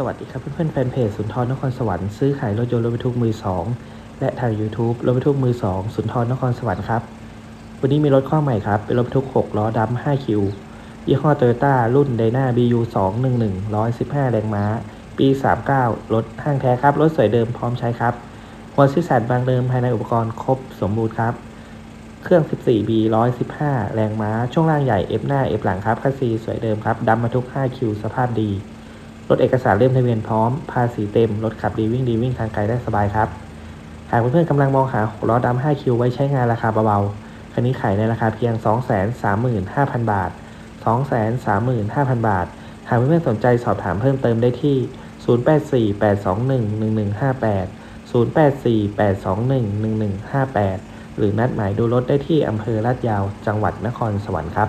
สวัสดีครับเพื่อนๆแฟนเพจสุนทรนครสวรรค์ซื้อขายรถยนต์รถบรรทุกมือสองและทาง YouTube รถบรรทุกมือสองสุนทรนครสวรรค์ครับ วันนี้มีรถข้อใหม่ครับ เป็นรถบรรทุก 6 ล้อดำ5คิว ยี่ห้อโตโยต้ารุ่นไดนา BU 211 115 แรงม้า ปี 39 รถห้างแท้ครับ รถสวยเดิมพร้อมใช้ครับหัวซิสันบางเดิมภายในอุปกรณ์ครบสมบูรณ์ครับ เครื่อง 14B 115 แรงม้า ช่วงล่างใหญ่ F หน้า F หลังครับคัสซีสวยเดิมครับดำมาทุก 5 คิว สภาพดี รถเอกสารเล่มทะเบียนพร้อม ภาษีเต็ม รถขับดีวิ่งดีวิ่งทางไกลได้สบายครับ หากเพื่อนๆกำลังมองหา6ล้อดำ5คิวไว้ใช้งานราคาเบาๆ คันนี้ขายในราคาเพียง 235,000 บาท 235,000 บาท หากเพื่อนๆสนใจสอบถามเพิ่มเติมได้ที่ 0848211158 0848211158 หรือนัดหมายดูรถได้ที่อำเภอลาดยาว จังหวัดนครสวรรค์ครับ